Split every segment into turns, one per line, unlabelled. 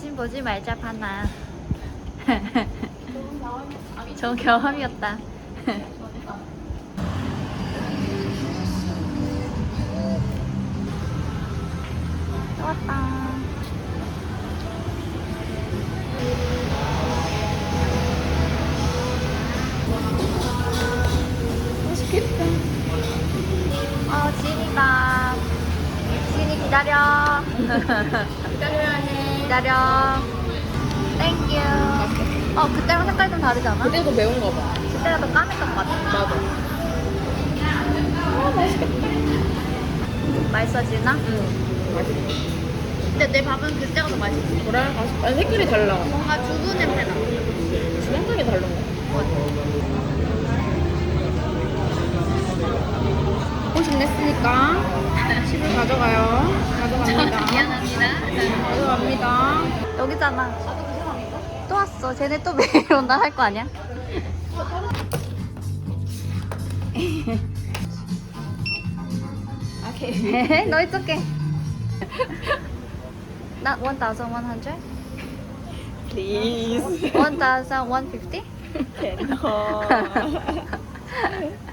다신 보지 말자, 파나. 좋은 경험이었다. 왔다. 맛있겠다. 어, 기다려.
기다려야 해.
기다려. 땡큐. 어, 그때랑 색깔 좀 다르잖아?
그때도 매운 거 봐.
그때가 더 까맸던 것 같아.
맞아.
맛있어지나?
응. 맛있어.
근데 내 밥은 그때가 더 맛있어.
그래? 맛있 아니, 색깔이 달라.
뭔가 두부 냄새 나.
생각이 다른 거. 호식 냈으니까 집을 가져가요. 가져갑니다.
미안합니다.
가져 갑니다.
여기잖아. 또 왔어. 쟤네 또 매일 온다 할 거 아니야? 너 있을게. Not 1,100?
Please.
1,150?
괜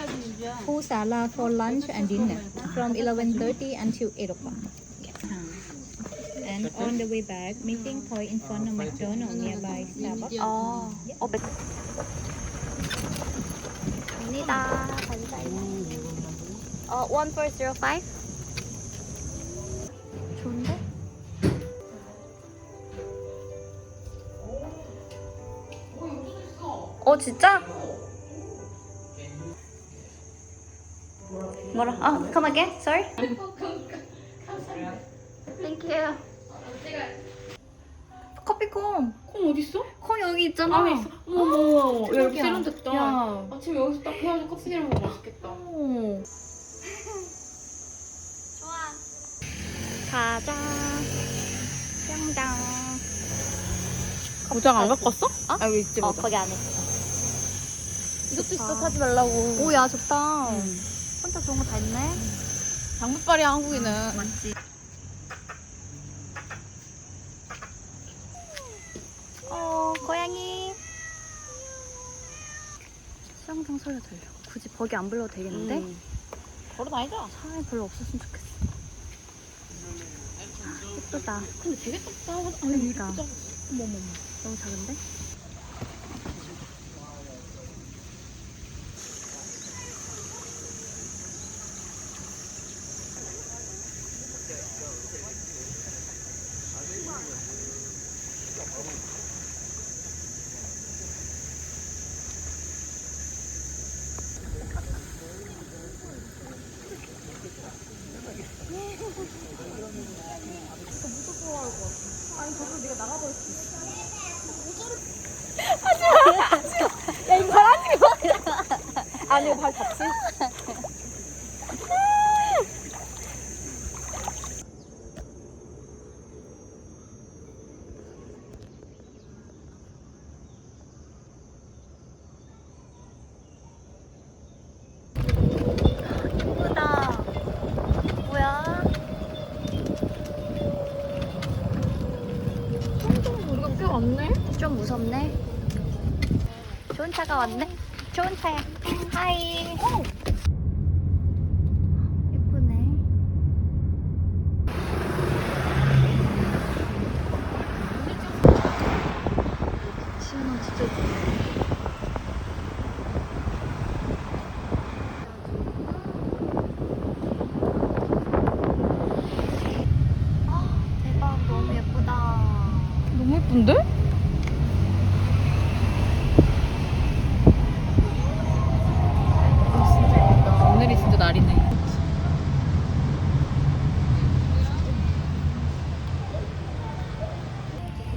이거 해야지, 유주야.
Full Sala for lunch and dinner from 11.30 until 8 o'clock. And on the way back, meeting point in front of McDonald's nearby Starbucks.
어, 어, 맥. 갑니다. 감사해요. 어, 1405? 좋은데? 어, 진짜? 뭐라? 아, come again? Sorry? Thank you. 커피콩.
콩 어딨어?
콩 여기 있잖아.
안에 있어. 어머, 야, 여기. 세련됐다.
야.
아침에 여기서 딱 해가지고 커피랑 먹으면 맛있겠다.
오. 좋아. 가자. 뿅당.
모장 안 갖고 왔어?
어?
아, 여기 있지,
어,
모장.
거기 안에.
이것도 있어. 타지 말라고.
오, 야, 좋다.
응.
혼자 좋은 거 다 있네.
장부빨이야, 한국인은.
맞지. 어, 고양이. 수영장 소리가 들려. 굳이 버기 안 불러도 되겠는데?
음. 걸어 다니자.
사람이 별로 없었으면 좋겠어. 아, 예쁘다.
근데 되게 작다. 아니,
그러니까.
어머머머.
너무 작은데?
아니, 발 닿지?
예쁘다. 뭐야?
우리가 꽤 왔네?
좀 무섭네. 좋은 차가 왔네. 좋은 차야. 하이. 진짜 예쁘네. 아. 너무
예쁜데? 오늘이 진짜 날이네.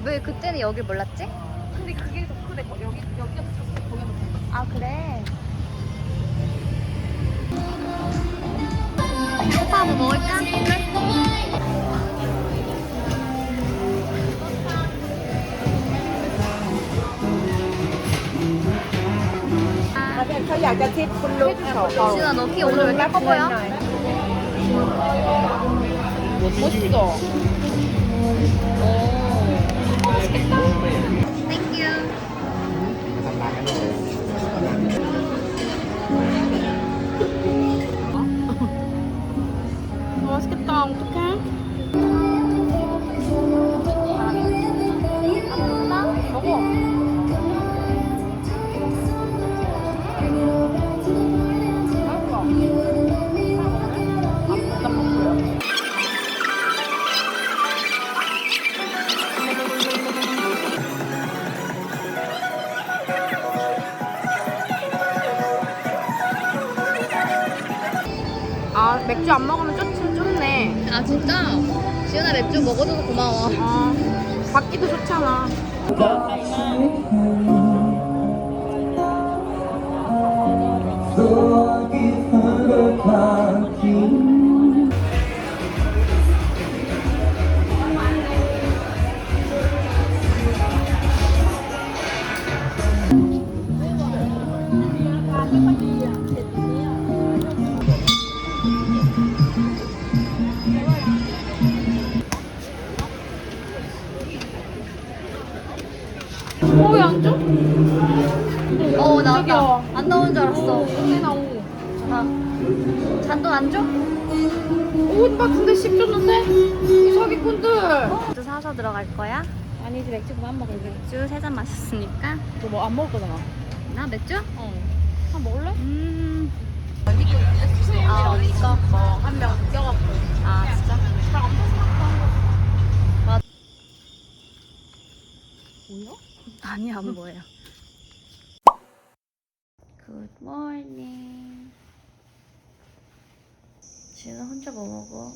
왜 그때는 여길 몰랐지?
근데 그게 더 크대. 거- 여기 여기가 더 컸어. 거기가 더 컸어.
아 그래. 오빠 뭐 먹을까? 아,
เขาอยากจะทิปคุณลุงเขา
지은아 너 키 오늘 왜 이렇게 커 보여?
멋있어.
Thank you.
맛있겠다. 어떡해? 아 맥주 안 먹으면 좋긴 좋네.
아 진짜? 지은아 맥주 먹어줘서 고마워.
아 받기도 좋잖아. 어왜안
알았어.
언제 나오?
아, 잔돈 안 줘?
옷 같은데 씹 줬는데? 이 사기꾼들.
맥주 사서 들어갈 거야?
아니지 맥주 그만 먹을래.
맥주 세 잔 마셨으니까.
너 뭐 안 먹을 거잖아.
나 맥주?
어. 한 먹을래?
음. 아 언니 거?
한명 껴갖고.
아 진짜?
보여?
아니 안 보여. Good morning. 지은아 혼자 뭐 먹어?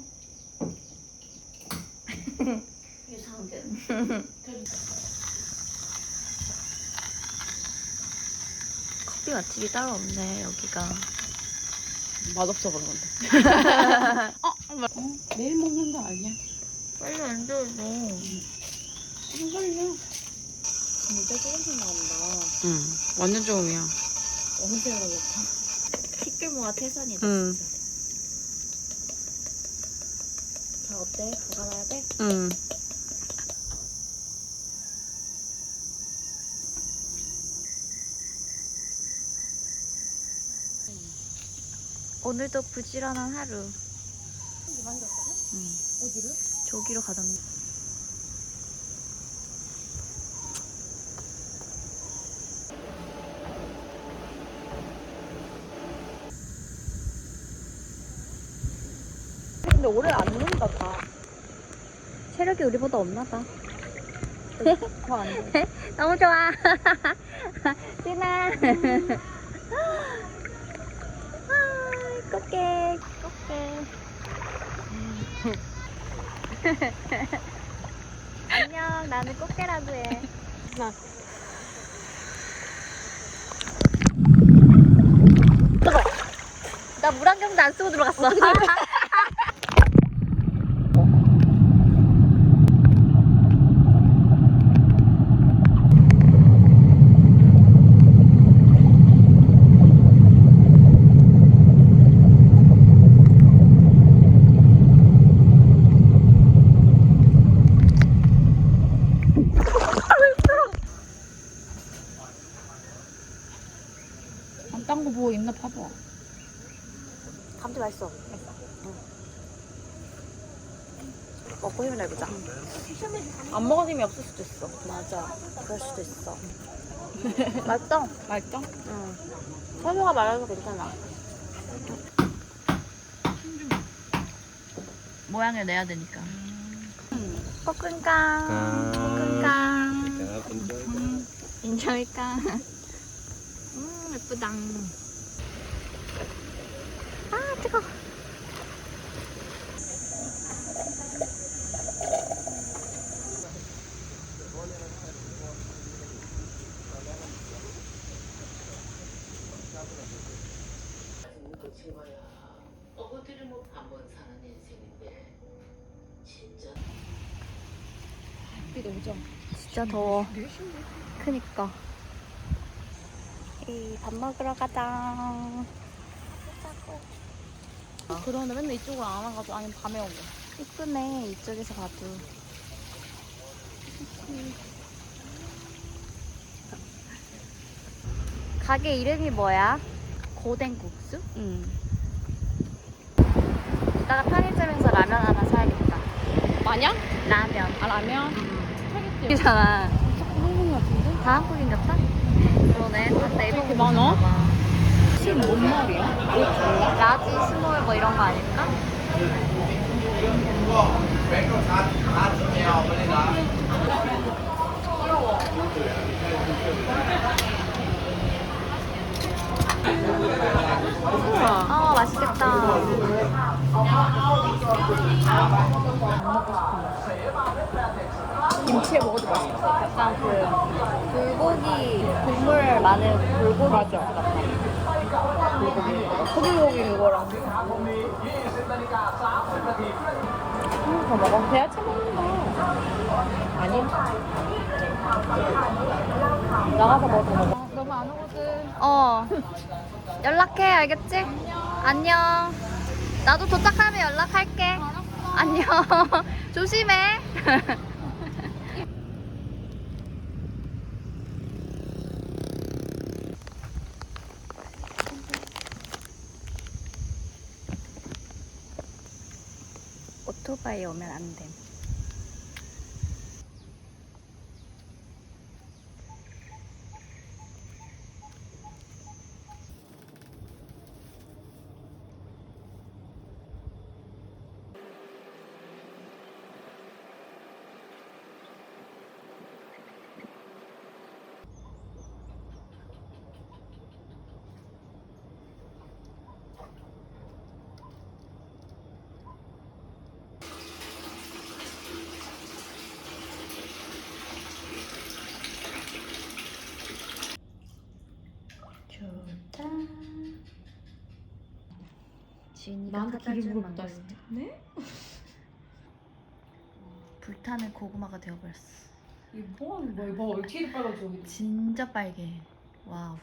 이상한데.
커피 맛집이 따로 없네 여기가.
맛없어 그런 건데. 어, 매일 먹는 거 아니야?
빨리 안 줘도.
무슨 소리야? 진짜 조금씩 나온다. 응, 완전 조금이야. 언제 알아볼까?
티끌모아 태산이다
응.
진짜. 자 어때? 가봐야 돼?
응.
오늘도 부지런한 하루. 응.
어디를?
저기로 가던데.
오래 안 논다 다.
체력이 우리보다 없나 봐.
더안 돼.
너무 좋아. 찐아. 아, 꽃게, 꽃게. 안녕, 나는 꽃게라고 해.
나.
나 물안경도 안 쓰고 들어갔어.
딴 거 보고 있나 봐봐.
감튀 맛있어. 먹고 힘을 내보자.
안 먹은 힘이 없을 수도 있어.
맞아. 그럴 수도 있어. 맛있어?
맛있어?
응.
선우가 말해서 괜찮아.
모양을 내야 되니까. 볶음깡. 볶음깡. 음, 인정일까? 음, 예쁘다. 아, 뜨거.
미친 거야. 어거지를 뭐 한번 사는 인생인데 진짜
진짜 더워. 크니까. 이밥 먹으러 가자.
그러네 맨날 이쪽으로 안 와가지고 아니면 밤에 오고.
이쁘네 이쪽에서 봐도. 가게 이름이 뭐야? 고den국수? 응. 이따가 편의점에서 라면 하나 사야겠다.
마냥?
라면.
아 라면?
이잖아.
한국 같은데?
다 한국인 같아? 그러네. 다 네이버
많아?
봐.
지금 뭔 말이야?
라지, 스몰 뭐 이런 거 아닐까? 어, 맛있겠다.
김치에 먹어도 맛있어.
약간 그 불고기 국물 많은 불고기
맞아.
같아.
소불고기 그거랑. 더 먹어. 대야채 먹는 거. 아니? 나가서 먹어. 먹어. 너무 안 오거든.
어. 연락해, 알겠지? 안녕. 나도 도착하면 연락할게. 안녕. 조심해. 오토바이 지은이가
나한테
줄
물어봤다
망고스틴.
했는데. 네?
불타는 고구마가 되어버렸어.
이거 뭐 하는 거야? 이거 어떻게 빨갛지 여기?
진짜 빨개. 와우.